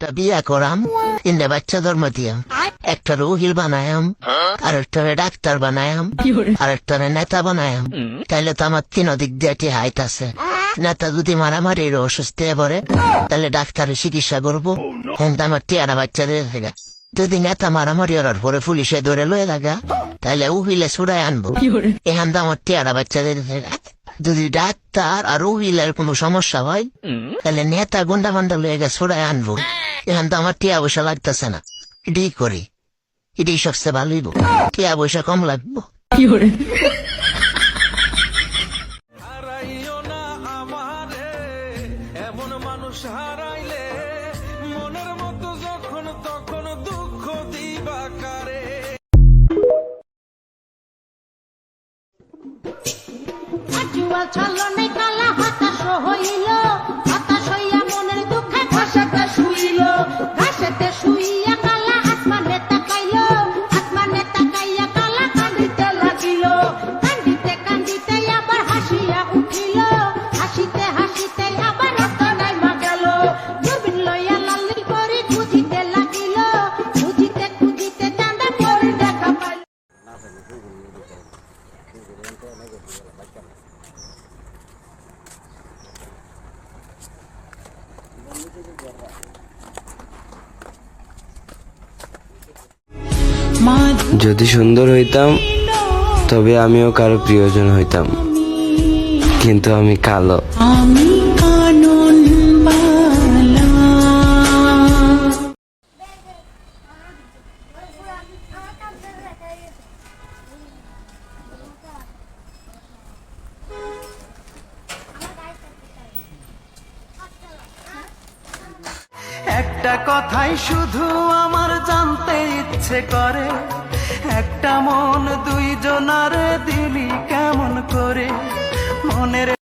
একটা বিয়া করাম। তিনটা বাচ্চা জন্ম দিয়াম। একটা রুহিল বানায়াম। আর একটা ডাক্তার বানায়াম। আর একটা নেতা বানায়াম। তাইলে তো আমার তিন দিক দিয়ে হাইট আছে। নেতা যদি মারামারি অসুস্থ হয়ে পড়ে তাহলে ডাক্তারের চিকিৎসা করব। কিন্তু আমার টিয়ারা বাচ্চাদের থেকে। যদি নেতা মারামারি ওর পরে পুলিশে ধরে লয়ে থাকা তাহলে উহিলে ছুড়াই আনব। এখান আমার টিয়ারা বাচ্চাদের থেকে। যদি ডাক্তার আর উহিলের কোনো সমস্যা হয় তাহলে নেতা গুন্ডা ফান্ডা লয়ে গেছে ছুড়াই আনব। এখান তো আমার টিয়া পয়সা লাগতেছে না। এটাই করি। এটাই সবচেয়ে ভালো হইব। টিয়া পয়সা কম লাগবো। হারাইও না আমারে এমন মানুষ হারাইলে মনের মতো যখন তখন দুঃখ দিবা কারে। জুয়াল যদি সুন্দর হইতাম তবে আমিও কারও প্রিয়জন হইতাম। কিন্তু আমি কালো। একটা কথাই শুধু আমার জানতে ইচ্ছে করে। একটা মন দুইজনার দিলি কেমন করে? মনের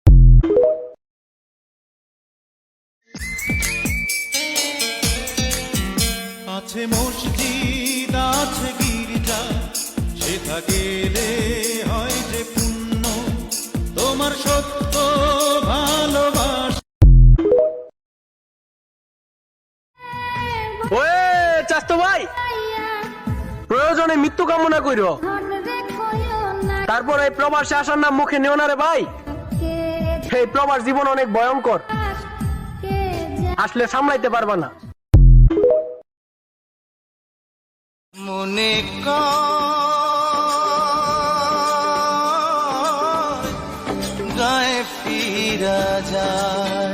মৃত্যু কামনা কইর। তারপর এই প্রবাসে আসার নাম মুখে নিও না রে ভাই। এই প্রবাস জীবন অনেক ভয়ঙ্কর। আসলে সামলাইতে পারবা না। মনে গায়ে ফিরা যায়।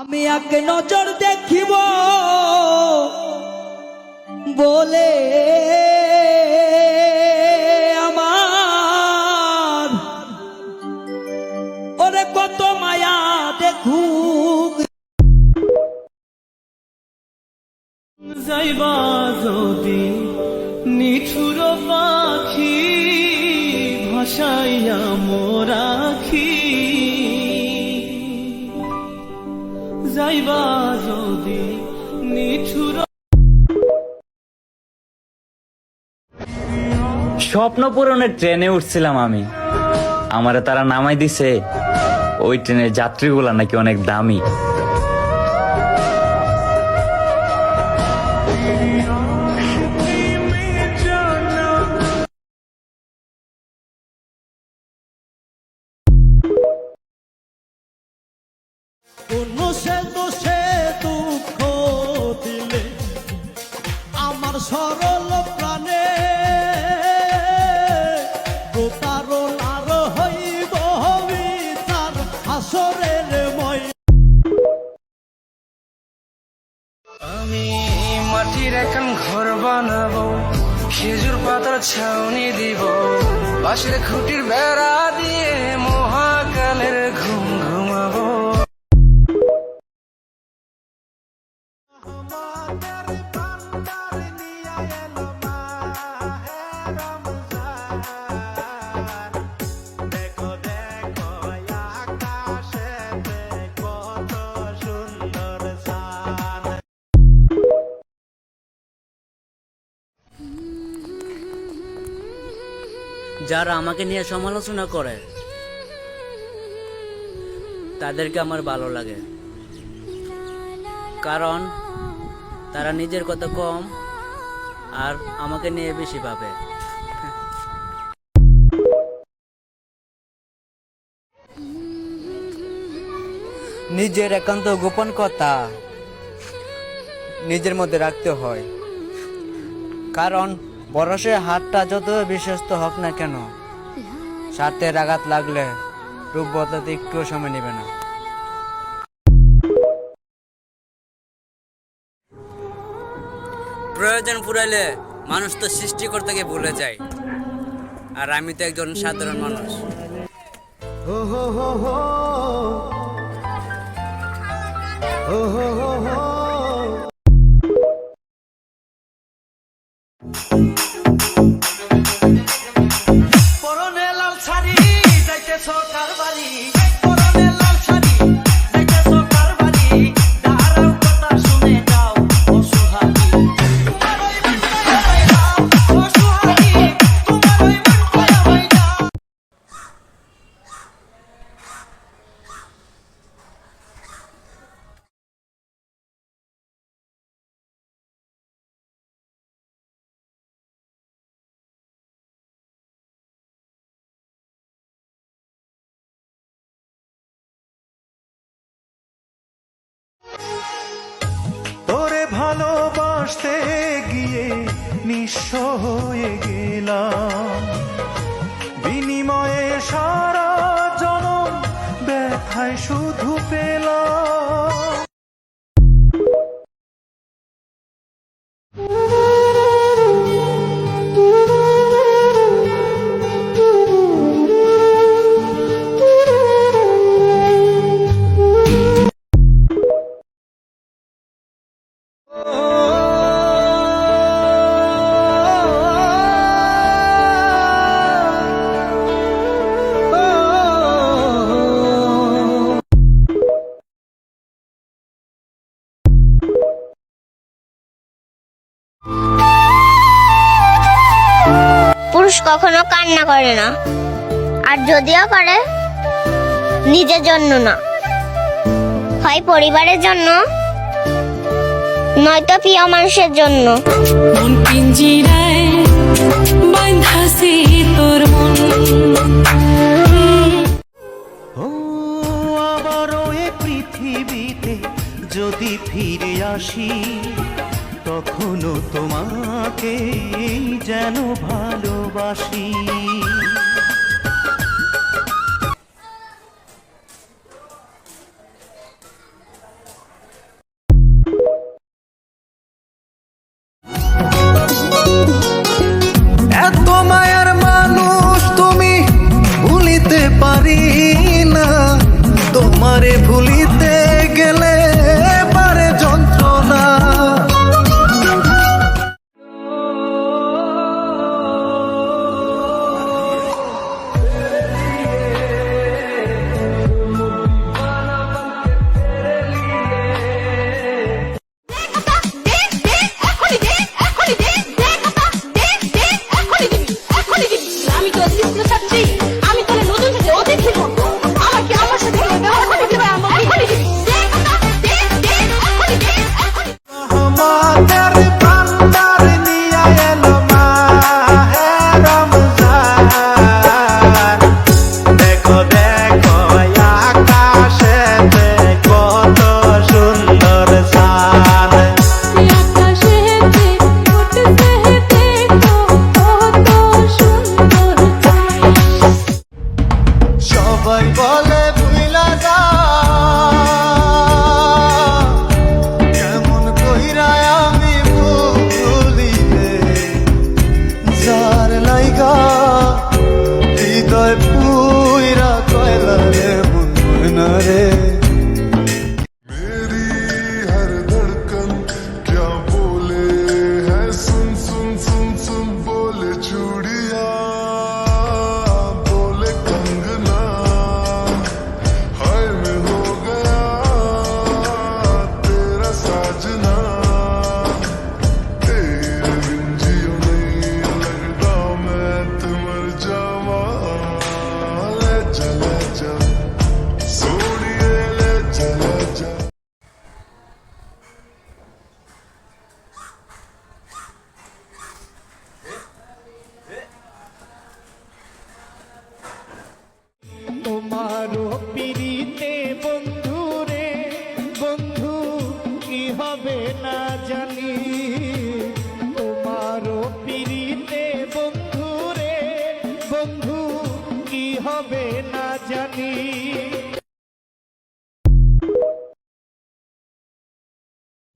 আমি এক নজর দেখিব। বলে আমার, ওরে কত মায়া দেখু যাইবা যদি নিঠুর পাখি, ভাসাইয়া মোরাখি যদি নিঠুর স্বপ্ন পূরণের ট্রেনে উঠছিলাম আমি। আমারে তারা নামাই দিছে, ওই ট্রেনের যাত্রীগুলা নাকি অনেক দামি। সরল প্রাণে প্রতারণার হইব বিচার আসরের মই আমি মাটির এখন ঘর বানাবো, খেজুর পাতার ছাউনি দিব পাশের খুঁটির বেড়া দিয়ে মহাকালের যারা আমাকে নিয়ে সমালোচনা করে, তাদেরকে আমার ভালো লাগে। কারণ তারা নিজের কথা কম আর আমাকে নিয়ে বেশি ভাবে। নিজের একান্ত গোপন কথা নিজের মধ্যে রাখতে হয়। কারণ বরসে হাতটা যত বিশ্বস্ত হোক না কেন স্বার্থের আঘাত লাগলে রূপ বদলাতে একটুও সময় নেবে না। প্রয়োজন ফুরাইলে মানুষ তো সৃষ্টিকর্তাকে ভুলে যায় আর আমি তো একজন সাধারণ মানুষ। ও হো হো হো। ও হো হো হো। নিঃস্ব হয়ে গেলাম। বিনিময়ে সারা জনম ব্যথায় শুধু পেলাম কখনো কান্না করে না। আর যদিও করে নিজের জন্য না। হয় পরিবারের জন্য নয়তো প্রিয় মানুষের জন্য। মন পিঞ্জিরায় তোর মন। পৃথিবীতে যদি ফিরে আসি তখনও তোমাকে যেন ভালোবাসি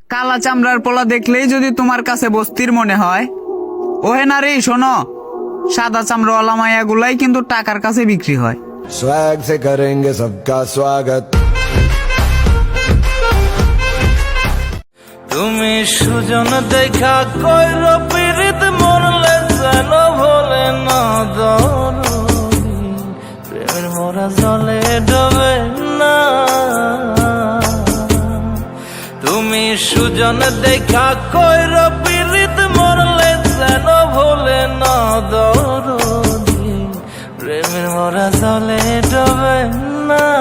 কালা চামড়ার পোলা দেখলেই যদি তোমার কাছে বস্তির মনে হয় ওহে না রে শোনো সাদা চামড়াওয়ালা মায়াগুলাই কিন্তু টাকার কাছে বিক্রি হয় स्वैग से करेंगे सबका स्वागत তুমি সুজন দেখা কইর পীড়িত মরলে যেন ভোলে না দরদি প্রেমের মরা জলে ডবে না তুমি সুজন দেখা কইর পীড়িত মরলে যেন ভোলে না দরদি। প্রেমের মরা চলে না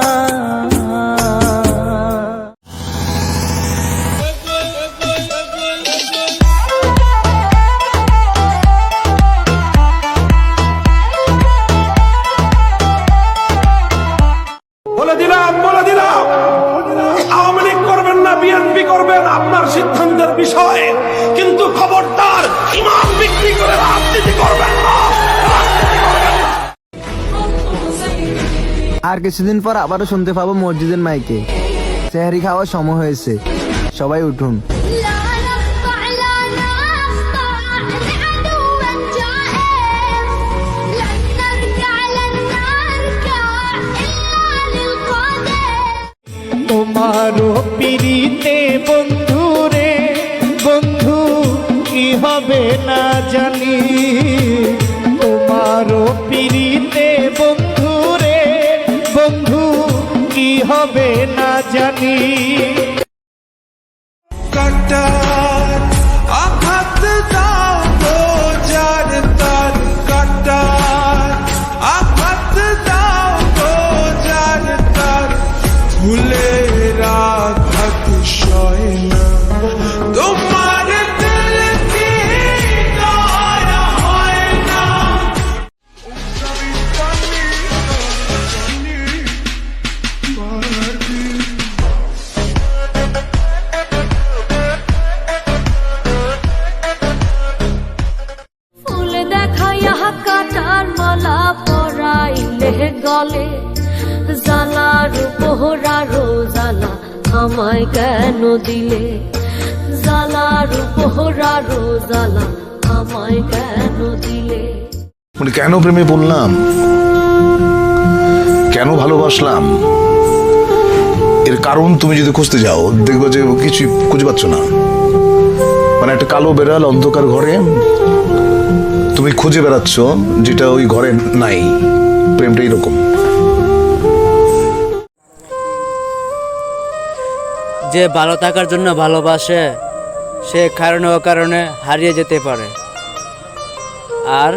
কিছুদিন পর আবারও শুনতে পাবো মসজিদের মাইকে। সেহারি খাওয়ার সময় হয়েছে। সবাই উঠুন। তোমারও পিড়িতে বন্ধুরে, বন্ধু, কি হবে না জানি। হবে না জানি। কাটার পরাইলে গলে জালার পোহরারো জালা আমায় কেন দিলে? জালার পোহরারো জালা আমায় কেন দিলে? মানে কেন প্রেমে পড়লাম? কেন ভালোবাসলাম? এর কারণ তুমি যদি খুঁজতে যাও, দেখবে যে কিছুই খুঁজে পাচ্ছ না। মানে একটা কালো বেড়াল অন্ধকার ঘরে তুমি খুঁজে বেড়াচ্ছ, যেটা ওই ঘরে নাই। প্রেমটা এরকম। যে ভালো থাকার জন্য ভালোবাসে, সে কারণে কারণে হারিয়ে যেতে পারে। আর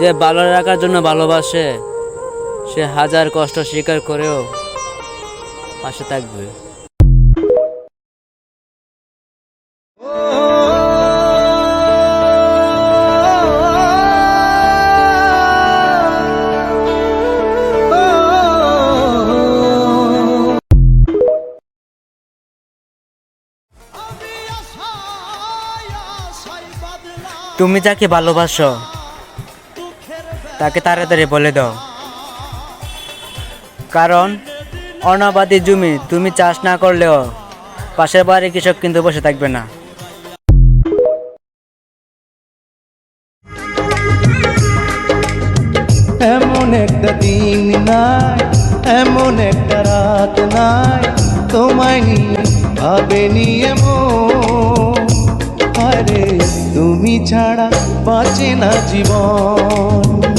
যে ভালো রাখার জন্য ভালোবাসে, সে হাজার কষ্ট স্বীকার করেও পাশে থাকবে। তুমি যাকে ভালোবাসো, তাকে তাড়াতাড়ি বলে দাও। কারণ অনাবাদী জমি তুমি চাষ না করলেও পাশের বাড়ি কৃষক কিন্তু বসে থাকবে না। এমন একটা দিন নাই, এমন একটা রাত নাই, তোমায় নিয়ে ভাবে আরে তুমি ছাড়া বাঁচে না জীবন।